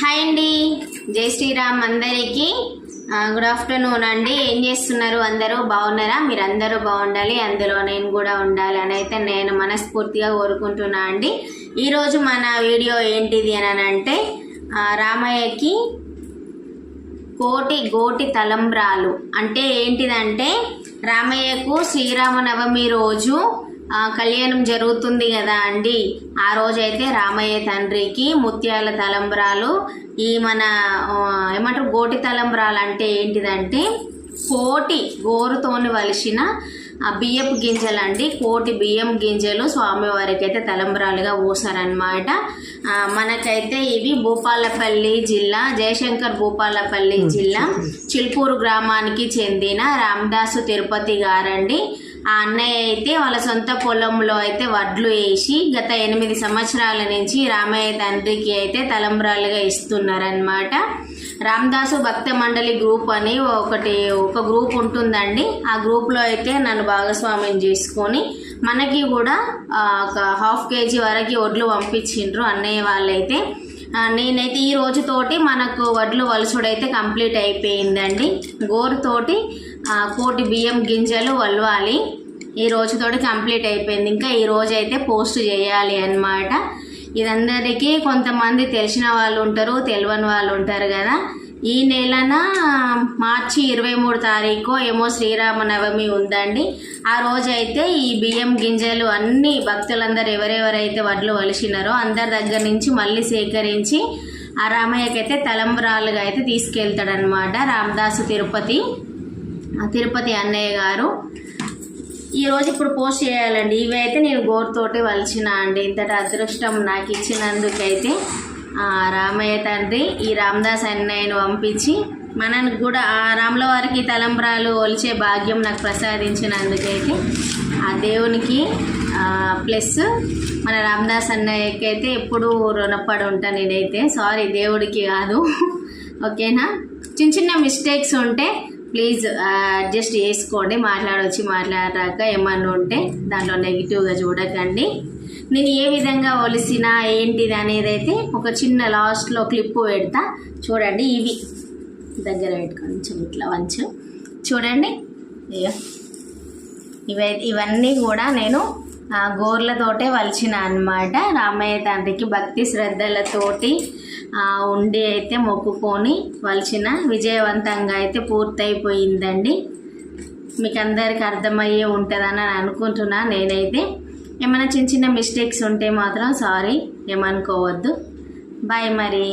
Hi అండి. జై శ్రీరామ్ అందరికీ. గుడ్ ఆఫ్టర్నూన్ అండి. ఏం చేస్తున్నారు? అందరూ బాగున్నారా? మీరు అందరూ బాగుండాలి. అందులో నేను కూడా ఉండాలి అని అయితే నేను మనస్ఫూర్తిగా కోరుకుంటున్నా అండి. ఈరోజు మన వీడియో ఏంటిది అని అంటే రామయ్యకి కోటి గోటి తలంబ్రాలు. అంటే ఏంటిదంటే రామయ్యకు శ్రీరామనవమి రోజు కళ్యాణం జరుగుతుంది కదా అండి. ఆ రోజైతే రామయ్య తండ్రికి ముత్యాల తలంబ్రాలు ఈ మన ఏమంటారు గోటి తలంబ్రాలు అంటే ఏంటిదంటే కోటి గోరుతోని వలిసిన ఆ బియ్యపు గింజలు అండి కోటి బియ్యం గింజలు స్వామివారికి అయితే తలంబ్రాలుగా పోసారనమాట మనకైతే ఇవి భూపాలపల్లి జిల్లా జయశంకర్ భూపాలపల్లి జిల్లా చిల్పూరు గ్రామానికి చెందిన రామదాసు తిరుపతి గారండి. ఆ అన్నయ్య అయితే వాళ్ళ సొంత పొలంలో అయితే వడ్లు వేసి గత ఎనిమిది సంవత్సరాల నుంచి రామయ్య తండ్రికి అయితే తలంబ్రాలుగా ఇస్తున్నారనమాట రామదాసు భక్త మండలి గ్రూప్ అని ఒకటి ఒక గ్రూప్ ఉంటుందండి. ఆ గ్రూప్లో అయితే నన్ను భాగస్వామ్యం చేసుకొని మనకి కూడా ఒక హాఫ్ కేజీ వరకు వడ్లు పంపించిండ్రు అన్నయ్య వాళ్ళైతే. నేనైతే ఈ రోజుతోటి మనకు వడ్లు వలసుడైతే కంప్లీట్ అయిపోయిందండి. గోరుతోటి కోటి బియ్యం గింజలు వలవాలి. ఈ రోజుతోటి కంప్లీట్ అయిపోయింది. ఇంకా ఈ రోజు అయితే పోస్ట్ చేయాలి అన్నమాట. ఇదందరికీ కొంతమంది తెలిసిన వాళ్ళు ఉంటారు తెలియని వాళ్ళు ఉంటారు కదా. ఈ నెలన మార్చి ఇరవై మూడు తారీఖు ఏమో శ్రీరామనవమి ఉందండి. ఆ రోజైతే ఈ బియ్యం గింజలు అన్ని భక్తులందరూ ఎవరెవరైతే వడ్లు వలిసినారో అందరి దగ్గర నుంచి మళ్ళీ సేకరించి ఆ రామయ్యకైతే తలంబరాలుగా అయితే తీసుకెళ్తాడనమాట రామదాసు తిరుపతి. ఆ తిరుపతి అన్నయ్య గారు. ఈరోజు ఇప్పుడు పోస్ట్ చేయాలండి. ఇవి అయితే నేను గోరుతోటి వలిచిన అండి. ఇంతటి అదృష్టం నాకు ఇచ్చినందుకైతే రామయ్య తండ్రి ఈ రామదాస్ అన్నయ్యను పంపించి మనకు కూడా ఆ రాముల వారికి తలంబ్రాలు ఒలిచే భాగ్యం నాకు ప్రసాదించినందుకైతే ఆ దేవునికి ప్లస్ మన రామదాస్ అన్నయ్యకి అయితే ఎప్పుడూ రుణపడి ఉంటాను నేనైతే. సారీ దేవుడికి కాదు. ఓకేనా? చిన్న చిన్న మిస్టేక్స్ ఉంటే ప్లీజ్ అడ్జస్ట్ చేసుకోండి. మాట్లాడొచ్చి మాట్లాడాక ఏమన్నా ఉంటే దాంట్లో నెగిటివ్గా చూడకండి. నేను ఏ విధంగా ఒలిసినా ఏంటిది అనేది అయితే ఒక చిన్న లాస్ట్లో క్లిప్ పెడతా. చూడండి ఇవి. దగ్గర పెట్టుకొని కొంచెం ఇట్లా వంచు. చూడండి. ఇవై ఇవన్నీ కూడా నేను గోర్లతోటే వలిచిన అన్నమాట. రామయ్య తండ్రికి భక్తి శ్రద్ధలతోటి ఉండి అయితే మొక్కుకొని వలిచిన. విజయవంతంగా అయితే పూర్తయిపోయిందండి. మీకు అందరికీ అర్థమయ్యే ఉంటుందని అనుకుంటున్నా నేనైతే. ఏమైనా చిన్న చిన్న మిస్టేక్స్ ఉంటే మాత్రం సారీ ఏమనుకోవద్దు. బాయ్ మరి.